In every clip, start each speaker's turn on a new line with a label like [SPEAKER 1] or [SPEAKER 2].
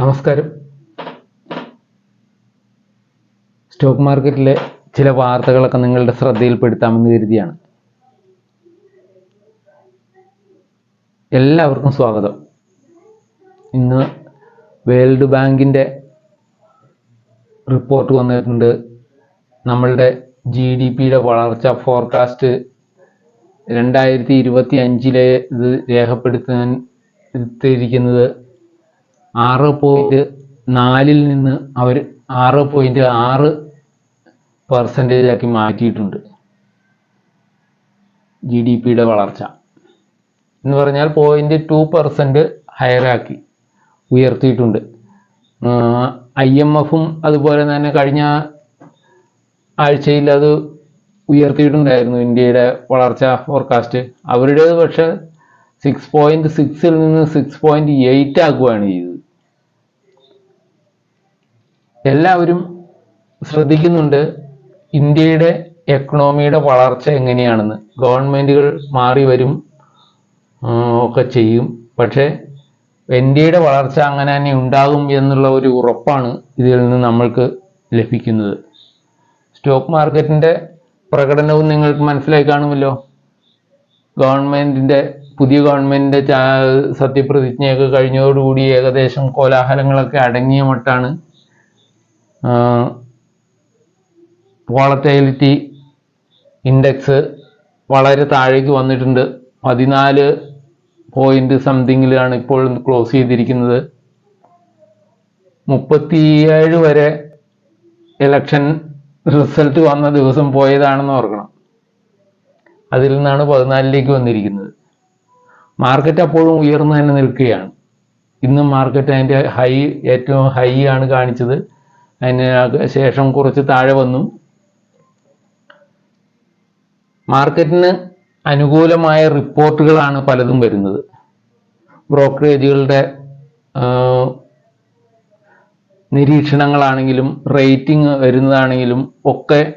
[SPEAKER 1] നമസ്കാരം. സ്റ്റോക്ക് മാർക്കറ്റിലെ ചില വാർത്തകളൊക്കെ നിങ്ങളുടെ ശ്രദ്ധയിൽപ്പെടുത്താമെന്ന് കരുതിയാണ്. എല്ലാവർക്കും സ്വാഗതം. ഇന്ന് വേൾഡ് ബാങ്കിന്റെ റിപ്പോർട്ട് വന്നിട്ടുണ്ട്. നമ്മളുടെ ജി ഡി പിയുടെ വളർച്ച ഫോർകാസ്റ്റ് രണ്ടായിരത്തി ഇരുപത്തി അഞ്ചിലെ ഇത് രേഖപ്പെടുത്താൻ എടുത്തിരിക്കുന്നത് ആറ് പോയിന്റ് നാലിൽ നിന്ന് അവർ ആറ് പോയിന്റ് ആറ് പെർസെന്റേജ് ആക്കി മാറ്റിയിട്ടുണ്ട്. ജി ഡി പിയുടെ വളർച്ച. എന്ന് പറഞ്ഞാൽ പോയിന്റ് ടു പെർസെന്റ് ഹയറാക്കി ഉയർത്തിയിട്ടുണ്ട്. ഐ എം എഫും അതുപോലെ തന്നെ കഴിഞ്ഞ ആഴ്ചയിൽ അത് ഉയർത്തിയിട്ടുണ്ടായിരുന്നു. ഇന്ത്യയുടെ വളർച്ച ഫോർകാസ്റ്റ് അവരുടേത് പക്ഷേ സിക്സ് പോയിന്റ് സിക്സിൽ നിന്ന് സിക്സ് പോയിന്റ് എയ്റ്റ് ആക്കുകയാണ് ചെയ്തത്. എല്ലാവരും ശ്രദ്ധിക്കുന്നുണ്ട് ഇന്ത്യയുടെ എക്കണോമിയുടെ വളർച്ച എങ്ങനെയാണെന്ന്. ഗവൺമെന്റുകൾ മാറി വരും ഒക്കെ ചെയ്യും. പക്ഷേ ഇന്ത്യയുടെ വളർച്ച അങ്ങനെ തന്നെ ഉണ്ടാകും എന്നുള്ള ഒരു ഉറപ്പാണ് ഇതിൽ നിന്ന് നമ്മൾക്ക് ലഭിക്കുന്നത്. സ്റ്റോക്ക് മാർക്കറ്റിന്റെ പ്രകടനവും നിങ്ങൾക്ക് മനസ്സിലായി കാണുമല്ലോ? ഗവൺമെന്റിന്റെ പുതിയ ഗവൺമെന്റിന്റെ സത്യപ്രതിജ്ഞയൊക്കെ കഴിഞ്ഞതോടുകൂടി ഏകദേശം കോലാഹലങ്ങളൊക്കെ അടങ്ങിയ മട്ടാണ് വോളറ്റൈലിറ്റി ഇൻഡെക്സ് വളരെ താഴേക്ക് വന്നിട്ടുണ്ട്. പതിനാല് പോയിന്റ് സംതിങ്ങിലാണ് ഇപ്പോൾ ക്ലോസ് ചെയ്തിരിക്കുന്നത്. മുപ്പത്തിയേഴ് വരെ ഇലക്ഷൻ റിസൾട്ട് വന്ന ദിവസം പോയതാണെന്ന് ഓർക്കണം. അതിൽ നിന്നാണ് പതിനാലിലേക്ക് വന്നിരിക്കുന്നത്. മാർക്കറ്റ് അപ്പോഴും ഉയർന്നു തന്നെ നിൽക്കുകയാണ്. ഇന്ന് മാർക്കറ്റ് അതിന്റെ ഹൈ ഏറ്റവും ഹൈ ആണ് കാണിച്ചത്. അതിന് ശേഷം കുറച്ച് താഴെ വന്നു. മാർക്കറ്റിന് അനുകൂലമായ റിപ്പോർട്ടുകളാണ് പലതും വരുന്നത്. ബ്രോക്കറേജുകളുടെ നിരീക്ഷണങ്ങളാണെങ്കിലും റേറ്റിംഗ് വരുന്നതാണെങ്കിലും ഒക്കെ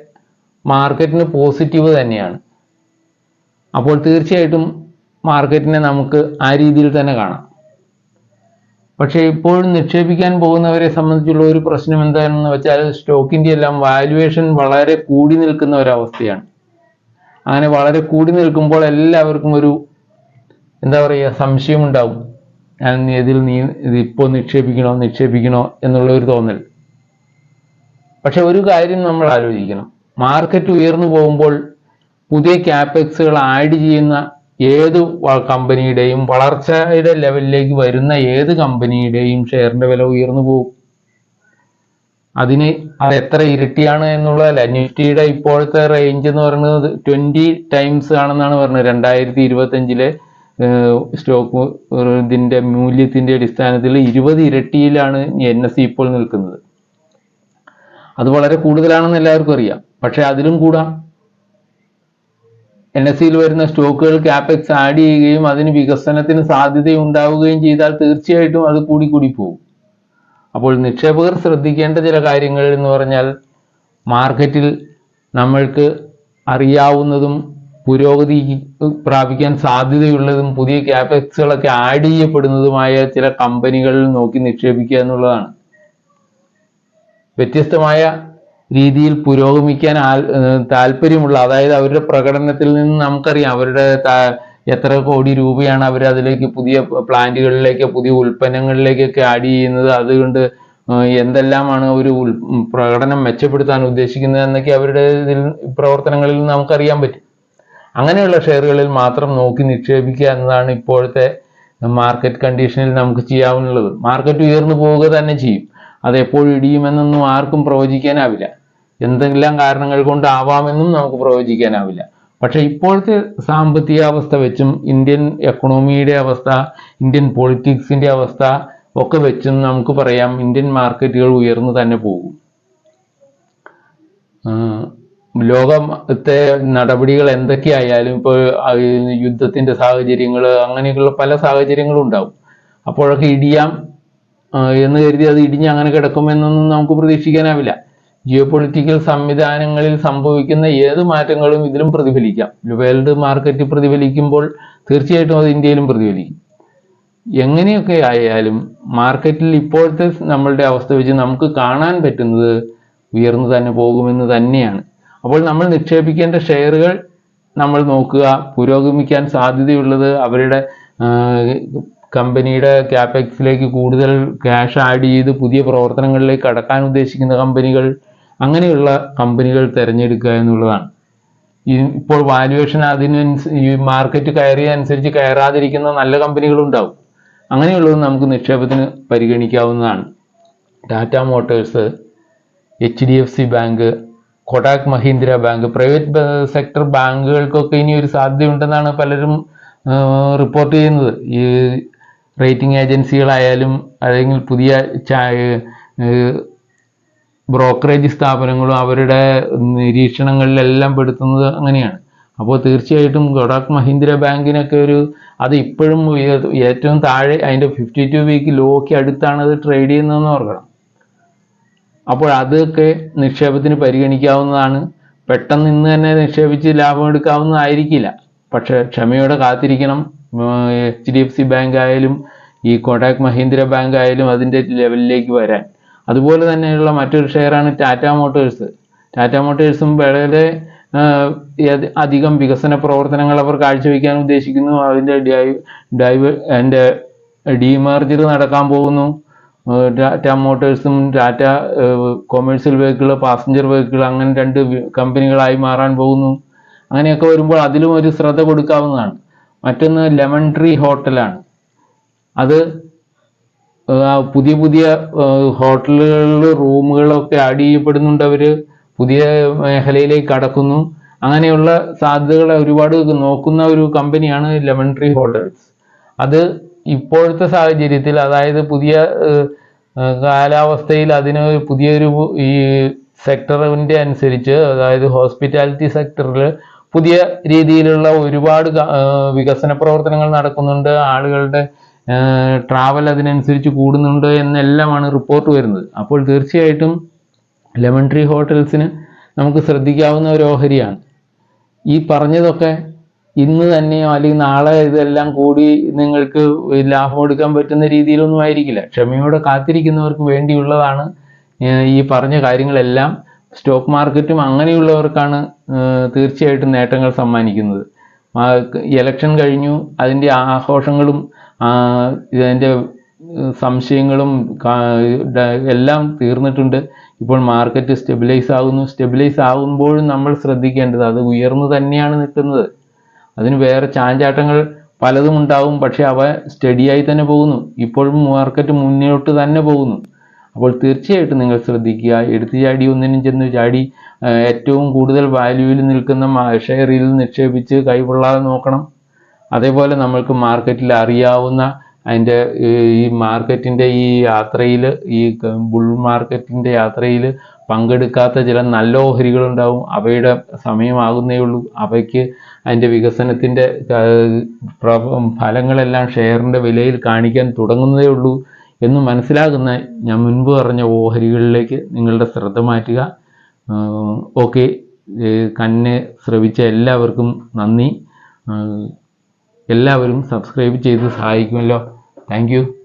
[SPEAKER 1] മാർക്കറ്റിന് പോസിറ്റീവ് തന്നെയാണ്. അപ്പോൾ തീർച്ചയായിട്ടും മാർക്കറ്റിനെ നമുക്ക് ആ രീതിയിൽ തന്നെ കാണാം. പക്ഷേ ഇപ്പോഴും നിക്ഷേപിക്കാൻ പോകുന്നവരെ സംബന്ധിച്ചുള്ള ഒരു പ്രശ്നം എന്താണെന്ന് വെച്ചാൽ സ്റ്റോക്കിന്റെ എല്ലാം വാല്യുവേഷൻ വളരെ കൂടി നിൽക്കുന്ന ഒരവസ്ഥയാണ്. അങ്ങനെ വളരെ കൂടി നിൽക്കുമ്പോൾ എല്ലാവർക്കും ഒരു എന്താ പറയുക സംശയമുണ്ടാവും ഞാൻ ഇതിൽ നീ ഇതിപ്പോൾ നിക്ഷേപിക്കണോ നിക്ഷേപിക്കണോ എന്നുള്ള ഒരു തോന്നൽ. പക്ഷെ ഒരു കാര്യം നമ്മൾ ആലോചിക്കണം. മാർക്കറ്റ് ഉയർന്നു പോകുമ്പോൾ പുതിയ ക്യാപെക്സുകൾ ആഡ് ചെയ്യുന്ന ഏത് കമ്പനിയുടെയും വളർച്ചയുടെ ലെവലിലേക്ക് വരുന്ന ഏത് കമ്പനിയുടെയും ഷെയറിന്റെ വില ഉയർന്നു പോകും അതിന് അത് എത്ര ഇരട്ടിയാണ് എന്നുള്ളതല്ല. നിഫ്റ്റിയുടെ ഇപ്പോഴത്തെ റേഞ്ച് എന്ന് പറയുന്നത് ട്വന്റി ടൈംസ് ആണെന്നാണ് പറഞ്ഞത്. രണ്ടായിരത്തി ഇരുപത്തഞ്ചിലെ സ്റ്റോക്ക് ഇതിന്റെ മൂല്യത്തിന്റെ അടിസ്ഥാനത്തിൽ ഇരുപത് ഇരട്ടിയിലാണ് എൻ എസ് സി ഇപ്പോൾ നിൽക്കുന്നത്. അത് വളരെ കൂടുതലാണെന്ന് എല്ലാവർക്കും അറിയാം. പക്ഷെ അതിലും കൂടാം. എൻ എസ് സിയിൽ വരുന്ന സ്റ്റോക്കുകൾ ക്യാപെക്സ് ആഡ് ചെയ്യുകയും അതിന് വികസനത്തിന് സാധ്യത ഉണ്ടാവുകയും ചെയ്താൽ തീർച്ചയായിട്ടും അത് കൂടി കൂടി പോകും. അപ്പോൾ നിക്ഷേപകർ ശ്രദ്ധിക്കേണ്ട ചില കാര്യങ്ങൾ എന്ന് പറഞ്ഞാൽ മാർക്കറ്റിൽ നമ്മൾക്ക് അറിയാവുന്നതും പുരോഗതി പ്രാപിക്കാൻ സാധ്യതയുള്ളതും പുതിയ ക്യാപെക്സുകളൊക്കെ ആഡ് ചെയ്യപ്പെടുന്നതുമായ ചില കമ്പനികളിൽ നോക്കി നിക്ഷേപിക്കുക എന്നുള്ളതാണ്. വ്യത്യസ്തമായ രീതിയിൽ പുരോഗമിക്കാൻ താല്പര്യമുള്ള അതായത് അവരുടെ പ്രകടനത്തിൽ നിന്ന് നമുക്കറിയാം അവരുടെ എത്ര കോടി രൂപയാണ് അവർ അതിലേക്ക് പുതിയ പ്ലാന്റുകളിലേക്ക് പുതിയ ഉൽപ്പന്നങ്ങളിലേക്കൊക്കെ ആഡ് ചെയ്യുന്നത്. അതുകൊണ്ട് എന്തെല്ലാമാണ് ഒരു പ്രകടനം മെച്ചപ്പെടുത്താൻ ഉദ്ദേശിക്കുന്നത് എന്നൊക്കെ അവരുടെ ഇതിൽ പ്രവർത്തനങ്ങളിൽ നമുക്കറിയാൻ പറ്റും. അങ്ങനെയുള്ള ഷെയറുകളിൽ മാത്രം നോക്കി നിക്ഷേപിക്കുക എന്നതാണ് ഇപ്പോഴത്തെ മാർക്കറ്റ് കണ്ടീഷനിൽ നമുക്ക് ചെയ്യാവുന്നത്. മാർക്കറ്റ് ഉയർന്നു പോവുക തന്നെ ചെയ്യും. അത് എപ്പോൾ ഇടിയുമെന്നൊന്നും ആർക്കും പ്രവചിക്കാനാവില്ല. എന്തെല്ലാം കാരണങ്ങൾ കൊണ്ടാവാമെന്നും നമുക്ക് പ്രവചിക്കാനാവില്ല. പക്ഷെ ഇപ്പോഴത്തെ സാമ്പത്തിക അവസ്ഥ വെച്ചും ഇന്ത്യൻ എക്കണോമിയുടെ അവസ്ഥ ഇന്ത്യൻ പൊളിറ്റിക്സിന്റെ അവസ്ഥ ഒക്കെ വെച്ചും നമുക്ക് പറയാം ഇന്ത്യൻ മാർക്കറ്റുകൾ ഉയർന്നു തന്നെ പോകും. ലോകത്തെ നടപടികൾ എന്തൊക്കെയായാലും ഇപ്പോൾ യുദ്ധത്തിന്റെ സാഹചര്യങ്ങൾ അങ്ങനെയൊക്കെയുള്ള പല സാഹചര്യങ്ങളും ഉണ്ടാവും. അപ്പോഴൊക്കെ ഇടിയാം എന്ന് കരുതി അത് ഇടിഞ്ഞ് അങ്ങനെ കിടക്കുമെന്നൊന്നും നമുക്ക് പ്രതീക്ഷിക്കാനാവില്ല. ജിയോ പൊളിറ്റിക്കൽ സംവിധാനങ്ങളിൽ സംഭവിക്കുന്ന ഏത് മാറ്റങ്ങളും ഇതിലും പ്രതിഫലിക്കാം. വേൾഡ് മാർക്കറ്റ് പ്രതിഫലിക്കുമ്പോൾ തീർച്ചയായിട്ടും അത് ഇന്ത്യയിലും പ്രതിഫലിക്കും. എങ്ങനെയൊക്കെ ആയാലും മാർക്കറ്റിൽ ഇപ്പോഴത്തെ നമ്മളുടെ അവസ്ഥ വെച്ച് നമുക്ക് കാണാൻ പറ്റുന്നത് ഉയർന്നു തന്നെ പോകുമെന്ന് തന്നെയാണ്. അപ്പോൾ നമ്മൾ നിക്ഷേപിക്കേണ്ട ഷെയറുകൾ നമ്മൾ നോക്കുക. പുരോഗമിക്കാൻ സാധ്യതയുള്ളത് അവരുടെ കമ്പനിയുടെ ക്യാപെക്സിലേക്ക് കൂടുതൽ ക്യാഷ് ആഡ് ചെയ്ത് പുതിയ പ്രവർത്തനങ്ങളിലേക്ക് കടക്കാൻ ഉദ്ദേശിക്കുന്ന കമ്പനികൾ അങ്ങനെയുള്ള കമ്പനികൾ തിരഞ്ഞെടുക്കുക എന്നുള്ളതാണ്. ഇപ്പോൾ വാല്യുവേഷൻ അതിനനുസ ഈ മാർക്കറ്റ് കയറിയ അനുസരിച്ച് കയറാതിരിക്കുന്ന നല്ല കമ്പനികളുണ്ടാവും. അങ്ങനെയുള്ളത് നമുക്ക് നിക്ഷേപത്തിന് പരിഗണിക്കാവുന്നതാണ്. Tata Motors H D F C bank Kotak Mahindra bank private sector ബാങ്കുകൾക്കൊക്കെ ഇനി ഒരു സാധ്യതയുണ്ടെന്നാണ് പലരും റിപ്പോർട്ട് ചെയ്യുന്നത്. ഈ റേറ്റിംഗ് ഏജൻസികളായാലും അല്ലെങ്കിൽ പുതിയ ചാ- ഏഹ് ബ്രോക്കറേജ് സ്ഥാപനങ്ങളും അവരുടെ നിരീക്ഷണങ്ങളിലെല്ലാം പെടുത്തുന്നത് അങ്ങനെയാണ്. അപ്പോൾ തീർച്ചയായിട്ടും കൊടാക് മഹീന്ദ്ര ബാങ്കിനൊക്കെ ഒരു അത് ഇപ്പോഴും ഏറ്റവും താഴെ അതിന്റെ ഫിഫ്റ്റി ടു വീക്ക് ലോക്ക് അടുത്താണ് അത് ട്രേഡ് ചെയ്യുന്നതെന്ന് ഓർക്കണം. അപ്പോൾ അതൊക്കെ നിക്ഷേപത്തിന് പരിഗണിക്കാവുന്നതാണ്. പെട്ടെന്ന് ഇന്ന് തന്നെ നിക്ഷേപിച്ച് ലാഭം എടുക്കാവുന്നതായിരിക്കില്ല. പക്ഷേ ക്ഷമയോടെ കാത്തിരിക്കണം. H D F C bank ആയാലും ഈ കൊടാക് മഹീന്ദ്ര ബാങ്ക് ആയാലും അതിന്റെ ലെവലിലേക്ക് വരാൻ. അതുപോലെ തന്നെയുള്ള മറ്റൊരു ഷെയറാണ് ടാറ്റ മോട്ടോഴ്സ്. ടാറ്റ മോട്ടോഴ്സും വളരെ അധികം വികസന പ്രവർത്തനങ്ങൾ അവർ കാഴ്ചവെക്കാൻ ഉദ്ദേശിക്കുന്നു. അതിന്റെ ഡൈവ് എന്റെ ഡീമർജർ നടക്കാൻ പോകുന്നു. Tata മോട്ടോഴ്സും Tata commercial vehicle passenger vehicle അങ്ങനെ രണ്ട് കമ്പനികളായി മാറാൻ പോകുന്നു. അങ്ങനെയൊക്കെ വരുമ്പോൾ അതിലും ഒരു ശ്രദ്ധ കൊടുക്കാവുന്നതാണ്. മറ്റൊന്ന് ലെമൺ ട്രീ ഹോട്ടലാണ്. അത് പുതിയ പുതിയ ഹോട്ടലുകളിൽ റൂമുകളൊക്കെ ആഡ് ചെയ്യപ്പെടുന്നുണ്ട് അവർ പുതിയ മേഖലയിലേക്ക് കടക്കുന്നു. അങ്ങനെയുള്ള സാധ്യതകൾ ഒരുപാട് നോക്കുന്ന ഒരു കമ്പനിയാണ് ലെമൺ ട്രീ ഹോട്ടൽസ് അത് ഇപ്പോഴത്തെ സാഹചര്യത്തിൽ അതായത് പുതിയ കാലാവസ്ഥയിൽ അതിന് പുതിയൊരു ഈ സെക്ടറിന്റെ അനുസരിച്ച് അതായത് ഹോസ്പിറ്റാലിറ്റി സെക്ടറിൽ പുതിയ രീതിയിലുള്ള ഒരുപാട് വികസന പ്രവർത്തനങ്ങൾ നടക്കുന്നുണ്ട്. ആളുകളുടെ ട്രാവൽ അതിനനുസരിച്ച് കൂടുന്നുണ്ട് എന്നെല്ലാമാണ് റിപ്പോർട്ട് വരുന്നത്. അപ്പോൾ തീർച്ചയായിട്ടും ലെമൺ ട്രീ ഹോട്ടൽസിന് നമുക്ക് ശ്രദ്ധിക്കാവുന്ന ഒരു ഓഹരിയാണ്. ഈ പറഞ്ഞതൊക്കെ ഇന്ന് തന്നെയോ അല്ലെങ്കിൽ നാളെ ഇതെല്ലാം കൂടി നിങ്ങൾക്ക് ലാഭം എടുക്കാൻ പറ്റുന്ന രീതിയിലൊന്നും ആയിരിക്കില്ല. ക്ഷമയോടെ കാത്തിരിക്കുന്നവർക്ക് വേണ്ടിയുള്ളതാണ് ഈ പറഞ്ഞ കാര്യങ്ങളെല്ലാം. സ്റ്റോക്ക് മാർക്കറ്റും അങ്ങനെയുള്ളവർക്കാണ് തീർച്ചയായിട്ടും നേട്ടങ്ങൾ സമ്മാനിക്കുന്നത്. ഇലക്ഷൻ കഴിഞ്ഞു അതിന്റെ ആഘോഷങ്ങളും ഇതിന്റെ ഏർ സംശയങ്ങളും എല്ലാം തീർന്നിട്ടുണ്ട്. ഇപ്പോൾ മാർക്കറ്റ് സ്റ്റെബിലൈസ് ആകുന്നു. സ്റ്റെബിലൈസ് ആകുമ്പോഴും നമ്മൾ ശ്രദ്ധിക്കേണ്ടത് അത് ഉയർന്നു തന്നെയാണ് നിൽക്കുന്നത്. അതിന് വേറെ ചാഞ്ചാട്ടങ്ങൾ പലതും ഉണ്ടാവും പക്ഷെ അവ സ്റ്റഡിയായി തന്നെ പോകുന്നു. ഇപ്പോഴും മാർക്കറ്റ് മുന്നോട്ട് തന്നെ പോകുന്നു. അപ്പോൾ തീർച്ചയായിട്ടും നിങ്ങൾ ശ്രദ്ധിക്കുക. എടുത്തു ചാടി ഒന്നിനും ചെന്ന് ചാടി ഏറ്റവും കൂടുതൽ വാല്യൂവിൽ നിൽക്കുന്ന ഷെയറിൽ നിക്ഷേപിച്ച് കൈകൊള്ളാതെ നോക്കണം. അതേപോലെ നമ്മൾക്ക് മാർക്കറ്റിൽ അറിയാവുന്ന അതിന്റെ ഈ മാർക്കറ്റിന്റെ ഈ യാത്രയിൽ ഈ ബുൾ മാർക്കറ്റിന്റെ യാത്രയിൽ പങ്കെടുക്കാത്ത ചില നല്ല ഓഹരികളുണ്ടാവും. അവയുടെ സമയമാകുന്നേ ഉള്ളൂ. അവയ്ക്ക് അതിന്റെ വികസനത്തിന്റെ ഫലങ്ങളെല്ലാം ഷെയറിന്റെ വിലയിൽ കാണിക്കാൻ തുടങ്ങുന്നതേ ഉള്ളൂ എന്ന് മനസ്സിലാകുന്ന ഞാൻ മുൻപ് പറഞ്ഞ ഓഹരികളിലേക്ക് നിങ്ങളുടെ ശ്രദ്ധ മാറ്റുക. ഓക്കെ. കണ്ണ് ശ്രവിച്ച എല്ലാവർക്കും നന്ദി. എല്ലാവരും സബ്സ്ക്രൈബ് ചെയ്ത് സഹായിക്കുമല്ലോ. താങ്ക്